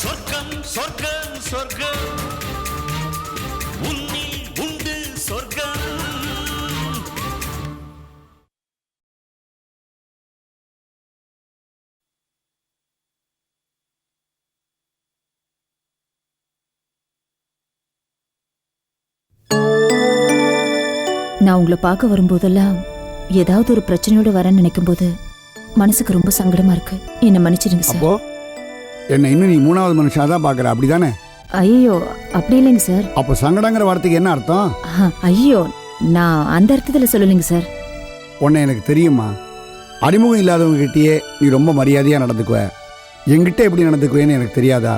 சொர்க்கம் சொர்க்கம் சொர்க்கம். உன்னில் உண்டு சொர்க்கம். நான் உங்களை பார்க்க வரும்போதெல்லாம் ஏதாவது ஒரு பிரச்சனையோட வரேன்னு நினைக்கும் போது மனசுக்கு ரொம்ப சங்கடமா இருக்கு. என்னை மன்னிச்சிடுங்க சார். அப்போ? என்னை இன்னும் நீ மூணாவது மனுஷனா தான் பார்க்குற அப்படிதானே? ஐயோ அப்படி இல்லைங்க சார். அப்போ சங்கடங்கிற வார்த்தைக்கு என்ன அர்த்தம்? ஐயோ நான் அந்த அர்த்தத்துல சொல்லலைங்க சார். உன்னை எனக்கு தெரியுமா அறிமுகம் இல்லாதவங்க கிட்டேயே நீ ரொம்ப மரியாதையாக நடந்துக்குவ. என்கிட்ட எப்படி நடந்துக்குவேன்னு எனக்கு தெரியாதா?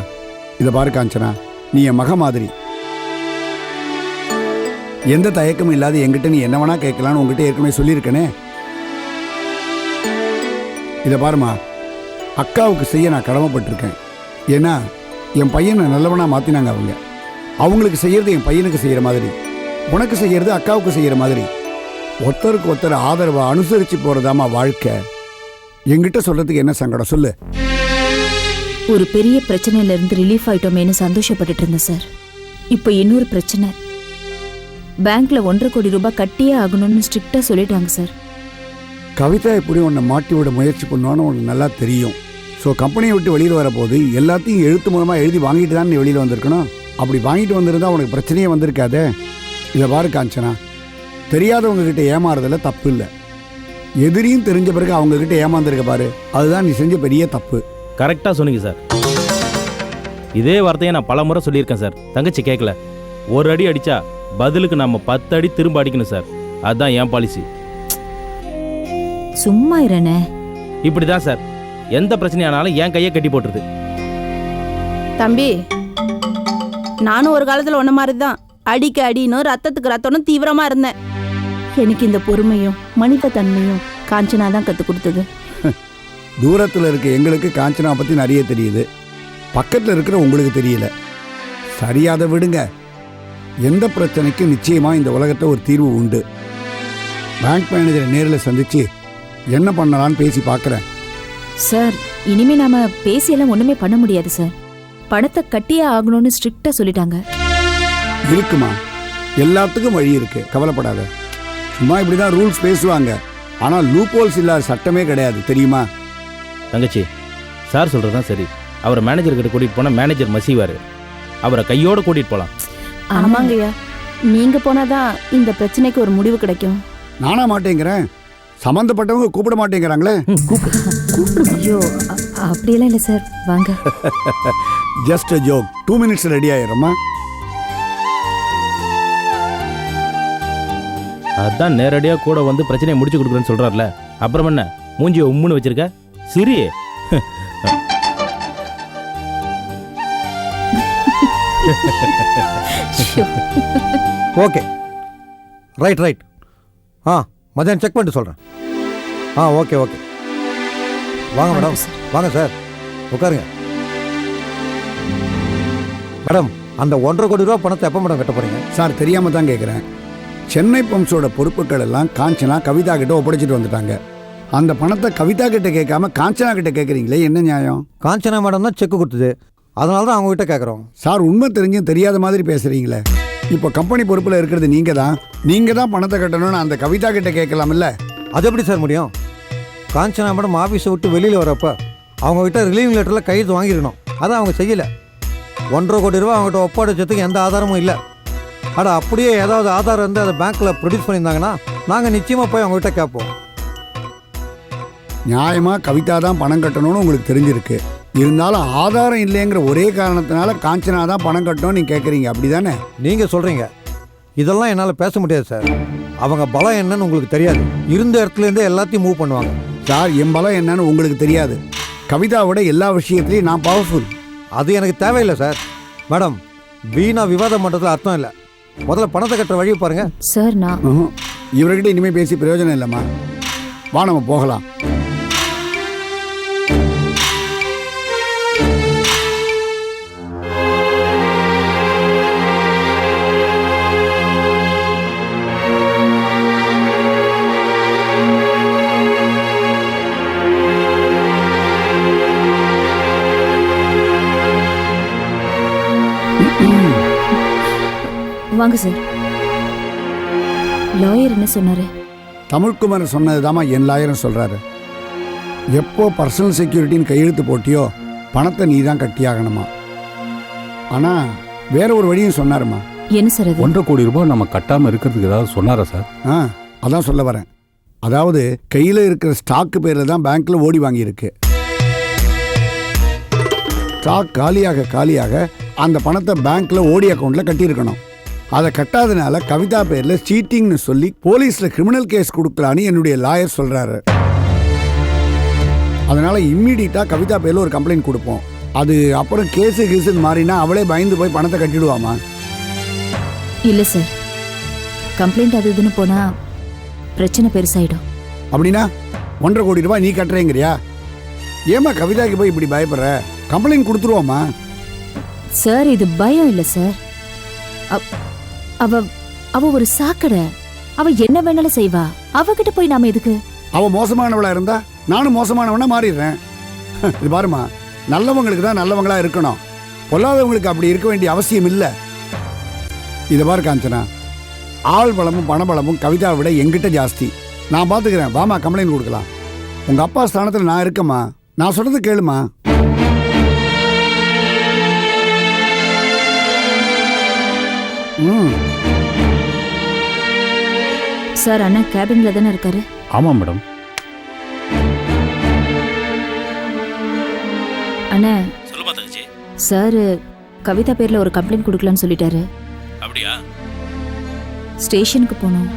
இதை பாரு காஞ்சனா நீ என் மக மாதிரி. எந்த தயக்கமும் இல்லாத என்கிட்ட நீ என்ன வேணா கேட்கலான்னு உங்ககிட்ட ஏற்கனவே சொல்லியிருக்கனே. இதை பாருமா அக்காவுக்கு செய்ய நான் கடமைப்பட்டிருக்கேன். ஏன்னா என் பையனை நல்லவனா மாற்றினாங்க அவங்க. அவங்களுக்கு செய்யறது என் பையனுக்கு செய்கிற மாதிரி. உனக்கு செய்யறது அக்காவுக்கு செய்கிற மாதிரி. ஒருத்தருக்கு ஒருத்தர் ஆதரவை அனுசரித்து போகிறதாமா வாழ்க்கை. என்கிட்ட சொல்கிறதுக்கு என்ன சங்கடம்? சொல்லு. ஒரு பெரிய பிரச்சனையில இருந்து ரிலீஃப் ஆயிட்டோமேனு சந்தோஷப்பட்டுட்டு இருந்தேன் சார் இப்போ இன்னொரு பிரச்சனை. பேங்க்ல ஒன்றரை கோடி ரூபாய் கட்டியே ஆகணும்னு ஸ்ட்ரிக்டா சொல்லிட்டாங்க சார் கவிதா எப்படி உன்னை மாட்டி விட முயற்சி பண்ணுவான்னு உனக்கு நல்லா தெரியும். ஸோ கம்பெனியை விட்டு வெளியில் வரப்போது எல்லாத்தையும் எழுத்து மூலமாக எழுதி வாங்கிட்டு தான் நீ வெளியில் வந்திருக்கணும். அப்படி வாங்கிட்டு வந்திருந்தா உனக்கு பிரச்சனையே வந்திருக்காதே. இதை பாரு காஞ்சனா. தெரியாதவங்க கிட்ட ஏமாறுறதுல தப்பு இல்லை. எதிரியும் தெரிஞ்ச பிறகு அவங்க கிட்ட ஏமாந்துருக்க பாரு. அதுதான் நீ செஞ்ச பெரிய தப்பு. கரெக்டாக சொன்னீங்க சார் இதே வார்த்தையை நான் பல முறை சொல்லியிருக்கேன் சார் தங்கச்சி கேட்கல ஒரு அடி அடிச்சா பதிலுக்கு நம்ம பத்து அடி திரும்ப அடிக்கணும் சார் அதுதான் என் பாலிசி சும்மா இருனே. இப்படி தான் சார் எந்த பிரச்சனையானாலும் என் கையை கட்டி போட்டுருது. தம்பி நானும் ஒரு காலத்துல ஒன்ன மாதிரி தான் அடிக்க அடினும் ரத்தத்துக்கு ரத்தம்னு தீவிரமா இருந்தேன். எனக்கு இந்த பொறுமையும் மனித தன்மையும் காஞ்சனா தான் கத்து கொடுத்தது. தூரத்தில் இருக்க எங்களுக்கு காஞ்சனா பற்றி நிறைய தெரியுது. பக்கத்தில் இருக்கிற உங்களுக்கு தெரியல. சரியாத விடுங்க. எந்த பிரச்சனைக்கும் நிச்சயமாக இந்த உலகத்தை ஒரு தீர்வு உண்டு. பேங்க் மேனேஜரை நேரில் சந்திச்சு என்ன பண்ணலான்னு பேசி பார்க்குறேன். சார் இனிமே நாம பேசியெல்லாம் ஒண்ணுமே பண்ண முடியாது சார். பணத்தை கட்டியே ஆகணும்னு ஸ்ட்ரிக்டா சொல்லிட்டாங்க. இருக்குமா எல்லாத்துக்கும் வழி இருக்கு. கவலைப்படாத. சும்மா இப்படி தான் ரூல்ஸ் பேசுவாங்க. ஆனால் லூப் ஹோல்ஸ் இல்லாத சட்டமே கிடையாது. தெரியுமா? தங்கச்சி சார் சொல்கிறது தான் சரி. அவரை மேனேஜர் கிட்ட கூட்டிகிட்டு போனால் மேனேஜர் மசிவார். அவரை கையோடு கூட்டிகிட்டு போகலாம் ஆமாங்கய்யா. நீங்க போனாதான் இந்த பிரச்சனைக்கு ஒரு முடிவு கிடைக்கும். நானா மாட்டேங்கிறேன். சம்மந்தப்பட்டவங்க கூப்பிட மாட்டேங்கிறாங்களே. ஐயோ அ- அப்படியெல்லாம் இல்ல சார். வாங்க. Just joke two minutes ready ஆயிடுறோமா? அதான் நேரடியாக கூட வந்து பிரச்சனையை முடிச்சு கொடுக்குறேன்னு சொல்கிறார்ல அப்புறம் என்ன? மூஞ்சியை உம்முன்னு வச்சிருக்க? சிரி ஓகே ரைட் ரைட் ஆ. மதியானம் செக் பண்ணிட்டு சொல்கிறேன் ஆ ஓகே ஓகே வாங்க மேடம் வாங்க சார். உட்காருங்க. மேடம் அந்த ஒன்றரை கோடி ரூபா பணத்தை எப்போ மேடம் கட்ட போகிறீங்க சார் தெரியாம தான் கேட்குறேன் சென்னை பம்ப்ஸோட பொறுப்புகள் எல்லாம் காஞ்சனா கவிதா கிட்ட ஒப்படைச்சிட்டு வந்துட்டாங்க. அந்த பணத்தை கவிதா கிட்ட கேட்காம காஞ்சனா கிட்ட கேட்குறீங்களே என்ன நியாயம்? காஞ்சனா மேடம் தான் செக் கொடுத்தது. அதனால தான் அவங்ககிட்ட கேட்குறோம் சார் உண்மை தெரிஞ்சும் தெரியாத மாதிரி பேசுறீங்களே. இப்போ கம்பெனி பொறுப்பில் இருக்கிறது நீங்கள் தான் நீங்கள் தான் பணத்தை கட்டணும்னு அந்த கவிதா கிட்ட கேட்கலாம்ல அது எப்படி சார் முடியும்? காஞ்சனா மேடம் ஆஃபீஸை விட்டு வெளியில் வரப்ப அவங்ககிட்ட ரிலீவிங் லெட்டரில் கையெழுத்து வாங்கியிருக்கணும். அதை அவங்க செய்யலை. ஒன்றரை கோடி ரூபா அவங்ககிட்ட ஒப்படைச்சதுக்கு எந்த ஆதாரமும் இல்லை. அட அப்படியே ஏதாவது ஆதாரம் இருந்து அதை பேங்க்கில் ப்ரொடியூஸ் பண்ணியிருந்தாங்கன்னா நாங்கள் நிச்சயமாக போய் அவங்ககிட்ட கேட்போம். நியாயமாக கவிதா தான் பணம் கட்டணும்னு உங்களுக்கு தெரிஞ்சிருக்கு. இருந்தாலும் ஆதாரம் இல்லைங்கிற ஒரே காரணத்தினால காஞ்சனா தான் பணம் கட்டணும்னு நீங்கள் கேட்குறீங்க அப்படி தானே நீங்கள் சொல்கிறீங்க இதெல்லாம் என்னால் பேச முடியாது சார். அவங்க பலம் என்னன்னு உங்களுக்கு தெரியாது. இருந்த இடத்துலேருந்தே எல்லாத்தையும் மூவ் பண்ணுவாங்க. சார் என் பலம் என்னன்னு உங்களுக்கு தெரியாது. கவிதாவோட எல்லா விஷயத்துலையும் நான் பவர்ஃபுல் அது எனக்கு தேவையில்லை சார். மேடம் வீணா விவாதம் பண்ணுறதுல அர்த்தம் இல்லை. முதல்ல பணத்தை கட்டுற வழியை பாருங்கள் சார் நான் இவர்கிட்ட இனிமேல் பேசி பிரயோஜனம் இல்லைம்மா. வா நம்ம போகலாம். வாங்க சார். லாயர் என்ன சொன்னாரு? தமிழ்குமரன் சொன்னதுதாம்மா என் லாயரும் சொல்றாரு. எப்போ பர்சனல் செக்யூரிட்டின்னு கையெழுத்து போட்டியோ பணத்தை நீ தான் கட்டியாகணுமா. ஆனா வேற ஒரு வழியும் சொன்னாருமா என்ன சார் அது? ஒன்றரை கோடி ரூபாய் நம்ம கட்டாமல் இருக்கிறதுக்கு ஏதாவது சொன்னாரா சார்? ஆ அதான் சொல்ல வரேன். அதாவது கையில் இருக்கிற ஸ்டாக்கு பேரில் தான் பேங்க்ல ஓடி வாங்கியிருக்கு. ஸ்டாக் காலியாக காலியாக அந்த பணத்தை பேங்க்ல ஓடி அக்கௌண்ட்ல கட்டியிருக்கணும். அதை கட்டாதனால கவிதா பேர்ல சீட்டிங்னு சொல்லி போலீஸ்ல கிரிமினல் கேஸ் கொடுக்கலான்னு என்னுடைய லாயர் சொல்றாரு. அதனால இம்மீடியட்டா கவிதா பேர்ல ஒரு கம்ப்ளைண்ட் கொடுப்போம். அது அப்புறம் கேஸு கேஸுன்னு மாறினா அவளே பயந்து போய் பணத்தை கட்டிடுவாமா? இல்ல சார். கம்ப்ளைண்ட் அது இதுன்னு போனா பிரச்சனை பெருசாயிடும். அப்படின்னா ஒன்றரை கோடி ரூபாய் நீ கட்டுறேங்கிறியா? ஏமா கவிதாக்கு போய் இப்படி பயப்படுற? கம்ப்ளைண்ட் கொடுத்துருவோமா? சார் இது பயம் இல்ல சார். அவ- அவ ஒரு சாக்கடை. அவ என்ன வேணாலும் செய்வா. அவகிட்ட போய் நாம எதுக்கு? அவ மோசமானவளா இருந்தா நானும் மோசமானவனா மாறிடுறேன். இது பாருமா நல்லவங்களுக்கு தான் நல்லவங்களா இருக்கணும். பொல்லாதவங்களுக்கு அப்படி இருக்க வேண்டிய அவசியம் இல்லை. இதை பாரு காஞ்சனா. ஆள் பலமும் பணபலமும் கவிதாவை விட எங்கிட்ட ஜாஸ்தி. நான் பார்த்துக்கிறேன் வாமா கம்ப்ளைண்ட் கொடுக்கலாம். உங்க அப்பா ஸ்தானத்தில் நான் இருக்கேம்மா. நான் சொல்றது கேளுமா ம். சார் அண்ணா கேபின்ல தானே இருக்காரு? ஆமாம் மேடம். அண்ணா சொல்லுமா தங்கச்சி? சார் கவிதா பேர்ல ஒரு கம்ப்ளைண்ட் கொடுக்கலான்னு சொல்லிட்டாரு. அப்படியா? ஸ்டேஷனுக்கு போகணும்.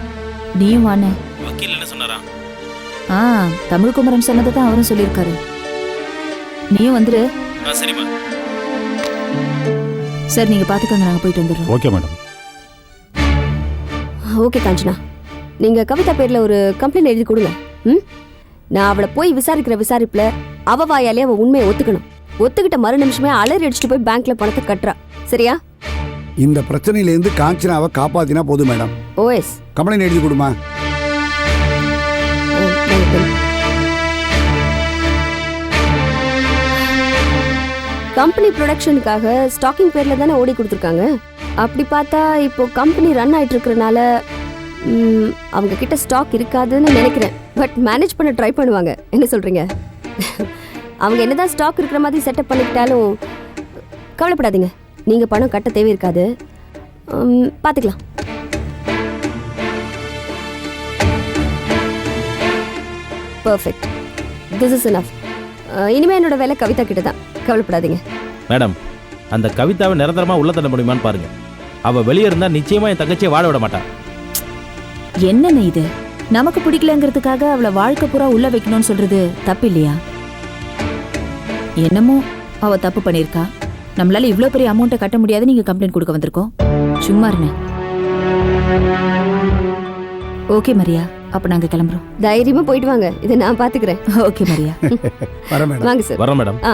நீயும் வாண்ணே வக்கீல் என்ன சொன்னாரா? ஆ தமிழ்குமரன் சொன்னதை தான் அவரும் சொல்லியிருக்காரு. நீயும் வந்துரு. ஆ சரிம்மா. சார் நீங்க பாத்துக்கோங்க நாங்க போயிட்டு வந்துடுறோம். Okay madam. ஓகே காஞ்சனா. நீங்க கவிதா பேர்ல ஒரு கம்ப்ளைண்ட் எழுதி கொடுங்க. ம்? நான் அவளை போய் விசாரிக்கிற விசாரிப்புல அவ வாயாலே அவ உண்மையை ஒத்துக்கணும். ஒத்துக்கிட்ட மறு நிமிஷமே அலறி அடிச்சுட்டு போய் பேங்க்ல பணத்தை கட்டுறா. சரியா? இந்த பிரச்சனையிலேருந்து காஞ்சனாவை காப்பாத்தினா போதும் மேடம். ஓஎஸ். கம்ப்ளைண்ட் எழுதி கொடுமா. கம்பெனி ப்ரொடக்ஷனுக்காக ஸ்டாக்கிங் பேர்ல தானே ஓடி கொடுத்துருக்காங்க. அப்படி பார்த்தா இப்போ கம்பெனி ரன் ஆயிட்டு இருக்கறனால அவங்க கிட்ட ஸ்டாக் இருக்காதுன்னு நினைக்கிறேன். பட் மேனேஜ் பண்ண ட்ரை பண்ணுவாங்க. என்ன சொல்கிறீங்க அவங்க என்னதான் ஸ்டாக் இருக்கிற மாதிரி செட்டப் பண்ணிக்கிட்டாலும் கவலைப்படாதீங்க. நீங்கள் பணம் கட்ட தேவை இருக்காது. பார்த்துக்கலாம் பர்ஃபெக்ட் திஸ் இஸ் இனஃப் இனிமே என்னோட வேலை கவிதா கிட்ட தான் கவலைப்படாதீங்க. மேடம் அந்த கவிதாவை நிரந்தரமாக உள்ள தள்ள முடியுமான்னு பாருங்க. அவள் வெளியே இருந்தால் நிச்சயமா என் தங்கச்சியை வாழ விட மாட்டான் என்னண்ணே இது? நமக்கு பிடிக்கலங்கிறதுக்காக அவளை வாழ்க்கை பூரா உள்ள வைக்கணும்னு சொல்றது தப்பு இல்லையா என்னமோ அவ தப்பு பண்ணிருக்கா நம்மளால இவ்ளோ பெரிய அமௌண்ட்டை கட்ட முடியாது நீங்க கம்ப்ளைண்ட் கொடுக்க வந்திருக்கோம். சும்மா இருங்க. Okay Maria. அப்ப நாங்க கிளம்புறோம். தைரியமா போயிட்டு வாங்க. இதை நான் பாத்துக்கிறேன். Okay Maria. வர மேடம் வாங்க சார் வரோம் மேடம். ஆ.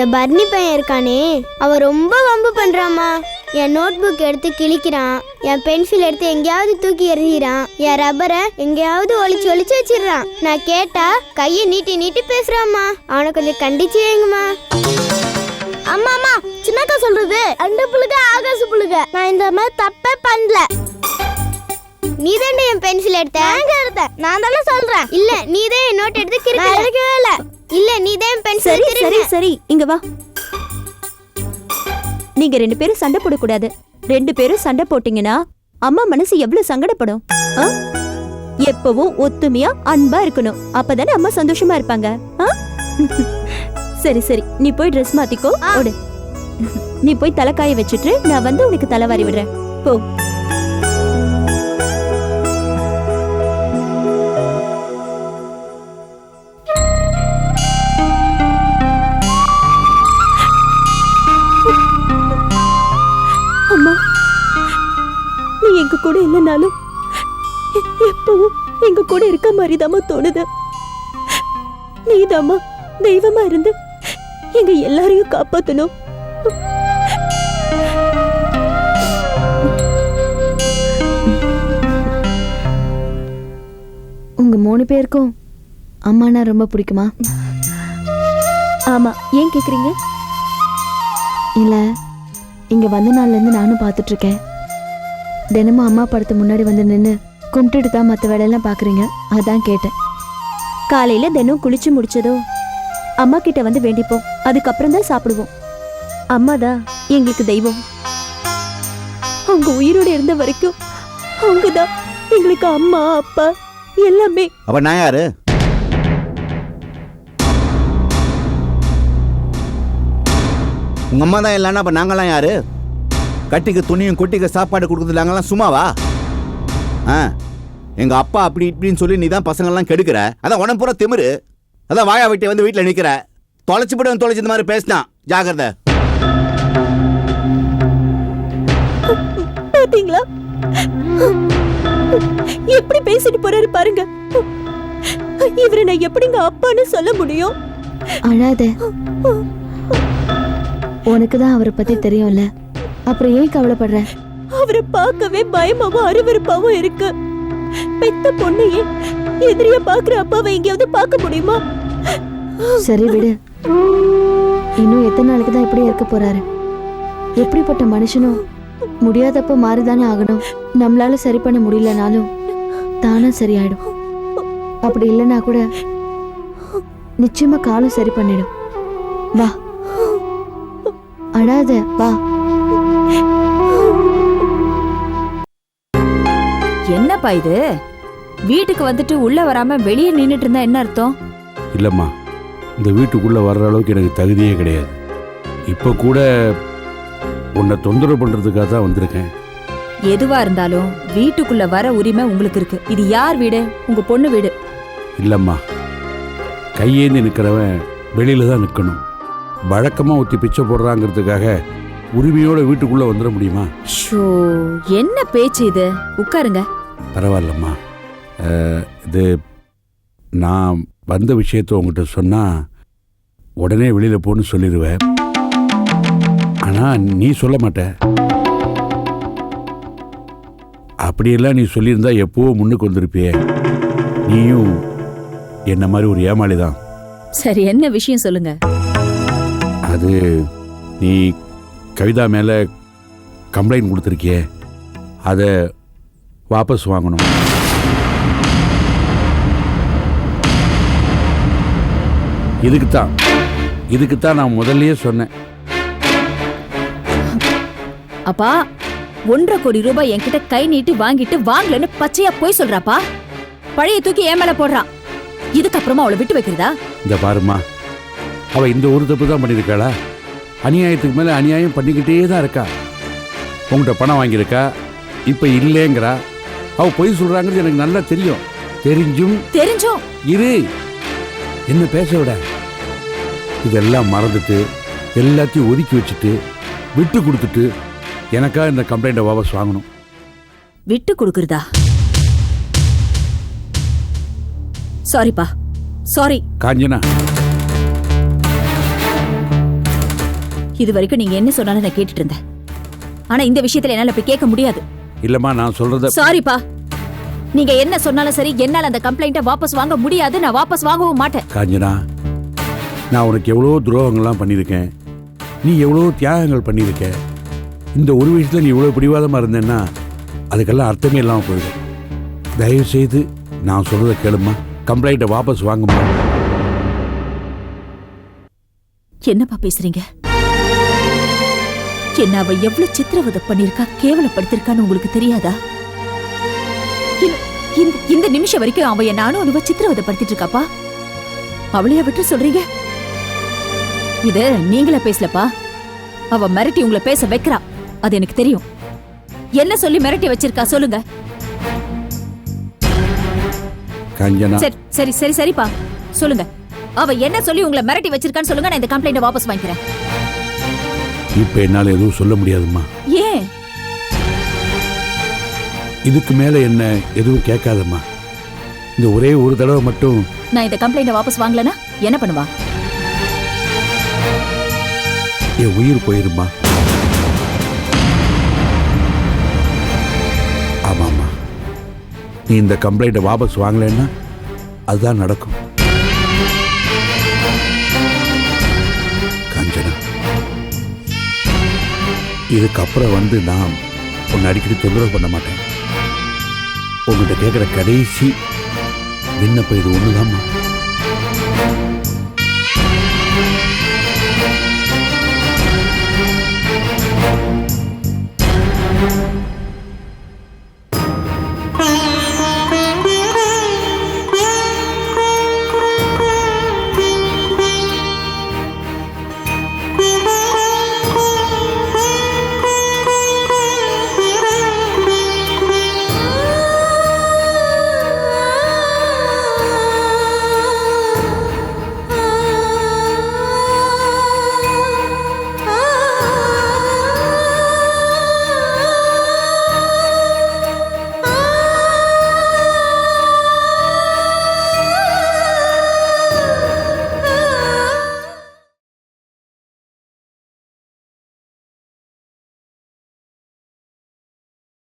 இந்த பர்னி பையன் இருக்கானே அவன் ரொம்ப வம்பு பண்றாம்மா. என் நோட் புக் எடுத்து கிழிக்கிறான். என் பென்சில் எடுத்து எங்கேயாவது தூக்கி எறிகிறான். என் ரப்பரை எங்கேயாவது ஒளிச்சு ஒளிச்சு வச்சிடுறான். நான் கேட்டா கையை நீட்டி நீட்டி பேசுறாம்மா. அவனை கொஞ்சம் கண்டிச்சு வைங்கம்மா. அம்மா அம்மா சின்னக்கா சொல்றது. அந்த புழுக ஆகாச புழுக. நான் இந்த மாதிரி தப்பே பண்ணல. நீ என் பென்சில் எடுத்த? எடுத்த நான் தானே சொல்றேன். இல்ல நீ தான் என் நோட் எடுத்து கிறுக்கு எடுக்கவே இல்ல. இல்ல நீ தான் பென்சில் சரி சரி. சரி. இங்க வா. நீங்க ரெண்டு பேரும் சண்டை போடக்கூடாது. ரெண்டு பேரும் சண்டை போட்டீங்கன்னா அம்மா மனசு எவ்வளவு சங்கடப்படும்? எப்பவும் ஒத்துமையா அன்பா இருக்கணும். அப்பதானே அம்மா சந்தோஷமா இருப்பாங்க? சரி சரி. நீ போய் ட்ரெஸ் மாத்திக்கோ. ஓடு. நீ போய் தலைக்காய வச்சுட்டு நான் வந்து உனக்கு தலை வாரி விடுறேன். போ. எங்க கூட இல்லைனாலும் எப்பவும் எங்க கூட இருக்க மாதிரிதாம்மா தோணுது. நீதாம்மா தெய்வமா இருந்து எங்க எல்லாரையும் காப்பாத்தணும். உங்க மூணு பேருக்கும் அம்மானா ரொம்ப பிடிக்குமா? ஆமா ஏன் கேக்குறீங்க? இல்ல இங்க வந்த நாள்ல இருந்து நானும் பார்த்துட்டு இருக்கேன். தினமும் அம்மா படத்து முன்னாடி வந்து நின்று கும்பிட்டுட்டு தான் மற்ற வேலையெல்லாம் பார்க்குறீங்க அதான் கேட்டேன். காலையில் தினம் குளிச்சு முடிச்சதோ? அம்மா கிட்ட வந்து வேண்டிப்போம். அதுக்கப்புறம் தான் சாப்பிடுவோம். அம்மா தான் எங்களுக்கு தெய்வம். அவங்க உயிரோடு இருந்த வரைக்கும் அவங்க தான் எங்களுக்கு அம்மா அப்பா எல்லாமே. அப்ப நான் யாரு? உங்க அம்மா தான் இல்லைன்னா அப்ப நாங்களாம் யாரு? கட்டிக்கு துணியும் கொட்டிக்கு சாப்பாடு கொடுக்குறது நாங்களாம் சும்மாவா? ஆ? எங்க அப்பா அப்படி இப்படின்னு சொல்லி நீ தான் பசங்கள்லாம் கெடுக்கிற. அதான் உடம்பு பூரா திமிரு. அதான் வாயா வெட்டி வந்து வீட்டில் நிற்கிற தொலைச்சு போட்டு தொலைச்சு இந்த மாதிரி பேசினான். ஜாகிரதை பாத்தீங்களா? எப்படி பேசிட்டு போறாரு பாருங்க. இவரை நான் எப்படிங்க அப்பான்னு சொல்ல முடியும்? அழாத. உனக்கு தான் அவரை பத்தி தெரியும்ல. அப்புறம் ஏன் கவலைப்படுற? அவரை பார்க்கவே பயமாவும் அருவருப்பாவும் இருக்கு. பெத்த பொண்ணையே எதிரிய பாக்குற அப்பாவை எங்கேயாவது பார்க்க முடியுமா? சரி விடு. இன்னும் எத்தனை நாளைக்கு தான் இப்படியே இருக்க போறாரு? எப்படிப்பட்ட மனுஷனும் முடியாதப்ப மாறிதானே ஆகணும். நம்மளால சரி பண்ண முடியலனாலும் தானா சரியாயிடும். அப்படி இல்லைன்னா கூட நிச்சயமா காலம் சரி பண்ணிடும். வா. அழாத வா. என்னப்பா இது? வீட்டுக்கு வந்துட்டு உள்ள வராம வெளியே நின்னுட்டு இருந்தா என்ன அர்த்தம்? இல்லைம்மா இந்த வீட்டுக்குள்ளே வர்ற அளவுக்கு எனக்கு தகுதியே கிடையாது. இப்போ கூட உன்னை தொந்தரவு பண்ணுறதுக்காக தான் வந்திருக்கேன். எதுவா இருந்தாலும் வீட்டுக்குள்ள வர உரிமை உங்களுக்கு இருக்கு. இது யார் வீடு? உங்க பொண்ணு வீடு. இல்லைம்மா கையேந்தி நிற்கிறவன் வெளியில் தான் நிற்கணும் வழக்கமாக ஒத்தி பிச்சை போடுறாங்கிறதுக்காக உரிமையோட வீட்டுக்குள்ளே வந்துட முடியுமா? ஷோ என்ன பேச்சு இது? உட்காருங்க. பரவாயில்லம்மா. அஹ், இது நான் வந்த விஷயத்தை உங்ககிட்ட சொன்னால் உடனே வெளியில் போன்னு சொல்லிடுவேன் ஆனால் நீ சொல்ல மாட்ட. அப்படியெல்லாம் நீ சொல்லியிருந்தா எப்போவோ முன்னுக்கு வந்திருப்பியே. நீயும் என்ன மாதிரி ஒரு ஏமாளி தான் சரி என்ன விஷயம் சொல்லுங்க. அது நீ கவிதா மேலே கம்ப்ளைண்ட் கொடுத்துருக்கியே அதை வாபஸ் வாங்கணும். இதுக்கு தான் இதுக்கு தான் நான் முதல்லயே சொன்னேன். அப்பா ஒன்றரை கோடி ரூபாய் என்கிட்ட கை நீட்டி வாங்கிட்டு வாங்கலன்னு பச்சையா போய் சொல்றாப்பா? பழைய தூக்கி ஏன் மேல போடுறான் இதுக்கப்புறமா அவளை விட்டு வைக்கிறதா? இந்த பாருமா அவ இந்த ஒரு தப்பு தான் பண்ணியிருக்காளா? அநியாயத்துக்கு மேலே அநியாயம் பண்ணிக்கிட்டே தான் இருக்கா? உங்கள்கிட்ட பணம் வாங்கியிருக்கா? இப்போ இல்லைங்கிறா? அவ பொய் சொல்கிறாங்கிறது எனக்கு நல்லா தெரியும். தெரிஞ்சும் தெரிஞ்சும். இரு. என்ன பேச விட? இதெல்லாம் மறந்துட்டு எல்லாத்தையும் ஒதுக்கி வச்சுட்டு விட்டு கொடுத்துட்டு எனக்கா இந்த கம்ப்ளைண்ட்டை வாபஸ் வாங்கணும். விட்டு கொடுக்கறதா? சாரிப்பா சாரி காஞ்சனா. இது வரைக்கும் நீங்க என்ன சொன்னாலும் நான் கேட்டுட்டு இருந்தேன். ஆனா இந்த விஷயத்துல என்னால இப்படி கேட்க முடியாது. இல்லைம்மா நான் சொல்கிறத சாரிப்பா நீங்க என்ன சொன்னாலும் சரி என்னால அந்த கம்ப்ளைண்ட்டை வாபஸ் வாங்க முடியாது நான் வாபஸ் வாங்கவும் மாட்டேன். காஞ்சனா நான் உனக்கு எவ்வளோ துரோகங்கள்லாம் பண்ணியிருக்கேன். நீ எவ்வளோ தியாகங்கள் பண்ணியிருக்க. இந்த ஒரு விஷயத்தில் நீ இவ்வளோ பிடிவாதமாக இருந்தேன்னா அதுக்கெல்லாம் அர்த்தமே இல்லாமல் போயிடும். தயவு செய்து நான் சொல்கிறத கேளுமா கம்ப்ளைண்ட்டை வாபஸ் வாங்குமா என்னப்பா பேசுறீங்க? என்ன அவ எவ்வளவு சித்திரவதை பண்ணிருக்கா கேவலப்படுத்திருக்கான்னு உங்களுக்கு தெரியாதா? இந்த- நிமிஷம் வரைக்கும் அவ அணு அணுவ சித்திரவதை படுத்திட்டு இருக்காப்பா அவளையா விட்டு சொல்றீங்க? இது நீங்களே பேசலப்பா. அவ மிரட்டி உங்களை பேச வைக்கிறா. அது எனக்கு தெரியும். என்ன சொல்லி மிரட்டி வச்சிருக்கா சொல்லுங்க. சரி சரி சரி சரிப்பா. சொல்லுங்க. அவ என்ன சொல்லி உங்களை மிரட்டி வச்சிருக்கான்னு சொல்லுங்க நான் இந்த கம்ப்ளைண்ட்டை வாபஸ் வாங்கிக்கிறேன். இப்போ என்னால் எதுவும் சொல்ல முடியாதும்மா. ஏன்? இதுக்கு மேலே என்ன எதுவும் கேட்காதம்மா. இந்த ஒரே ஒரு தடவை மட்டும். நான் இந்த கம்ப்ளைண்ட வாபஸ் வாங்கலனா என்ன பண்ணுவா? என் உயிர் போயிருமா ஆமாம்மா. நீ இந்த கம்ப்ளைண்ட்டை வாபஸ் வாங்கலைன்னா அதுதான் நடக்கும். இதுக்கப்புறம் வந்து நான் உன்னை அடிக்கடி தொந்தரவு பண்ண மாட்டேன். உங்கள்கிட்ட கேட்குற கடைசி விண்ணப்பம் இது ஒன்று